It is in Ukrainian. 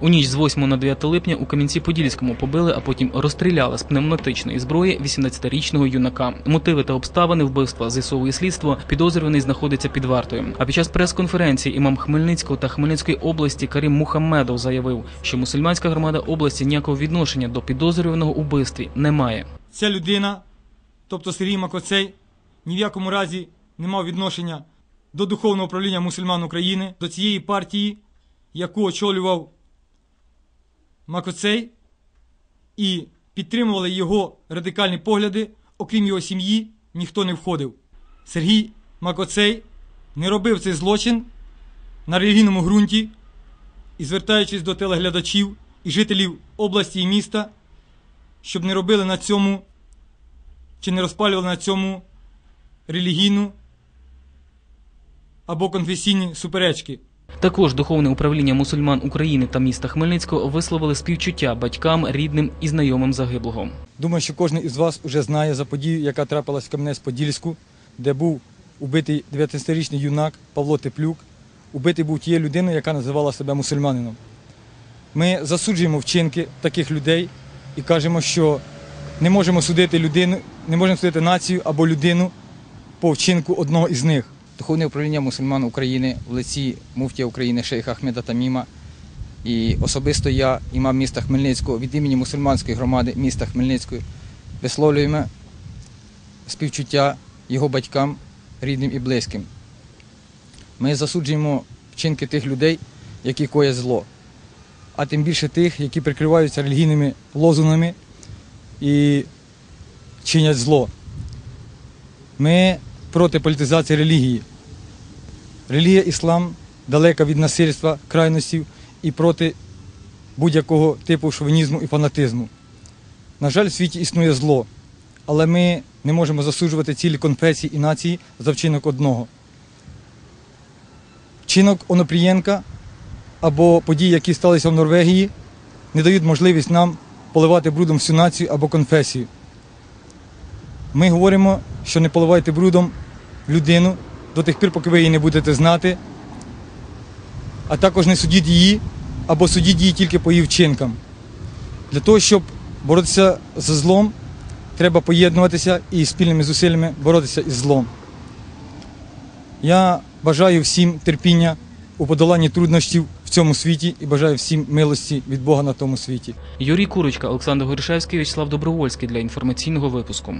У ніч з 8 на 9 липня у Кам'янці-Подільському побили, а потім розстріляли з пневматичної зброї 18-річного юнака. Мотиви та обставини вбивства з'ясовує слідство. Підозрюваний знаходиться під вартою. А під час прес-конференції імам Хмельницького та Хмельницької області Карім Мухаммедов заявив, що мусульманська громада області ніякого відношення до підозрюваного у вбивстві не має. Ця людина, тобто Сергій Макоцей, ні в якому разі не мав відношення до духовного управління мусульман України, до цієї партії, яку очолював Макоцей, і підтримували його радикальні погляди, окрім його сім'ї, ніхто не входив. Сергій Макоцей не робив цей злочин на релігійному ґрунті і звертаючись до телеглядачів і жителів області і міста, щоб не робили на цьому чи не розпалювали на цьому релігійну або конфесійні суперечки. Також духовне управління мусульман України та міста Хмельницького висловили співчуття батькам, рідним і знайомим загиблого. Думаю, що кожен із вас вже знає за подію, яка трапилась в Кам'янець-Подільську, де був убитий 19-річний юнак Павло Теплюк. Убитий був тією людиною, яка називала себе мусульманином. Ми засуджуємо вчинки таких людей і кажемо, що не можемо судити людину, не можемо судити націю або людину по вчинку одного із них. Духовне управління мусульман України в лиці муфтія України шейха Ахмеда Таміма. І особисто я, імам міста Хмельницького, від імені мусульманської громади міста Хмельницького висловлюємо співчуття його батькам, рідним і близьким. Ми засуджуємо вчинки тих людей, які коять зло, а тим більше тих, які прикриваються релігійними лозунгами і чинять зло. Ми проти політизації релігії. Релігія іслам далека від насильства, крайностів і проти будь-якого типу шовінізму і фанатизму. На жаль, в світі існує зло, але ми не можемо засуджувати цілі конфесії і нації за вчинок одного. Вчинок Онопрієнка або події, які сталися в Норвегії, не дають можливість нам поливати брудом всю націю або конфесію. Ми говоримо, що не поливайте брудом людину до тих пір, поки ви її не будете знати, а також не судіть її або судіть її тільки по її вчинкам. Для того, щоб боротися з злом, треба поєднуватися і спільними зусиллями боротися із злом. Я бажаю всім терпіння у подоланні труднощів в цьому світі і бажаю всім милості від Бога на тому світі. Юрій Курочка, Олександр Горішевський, Вячеслав Добровольський для інформаційного випуску.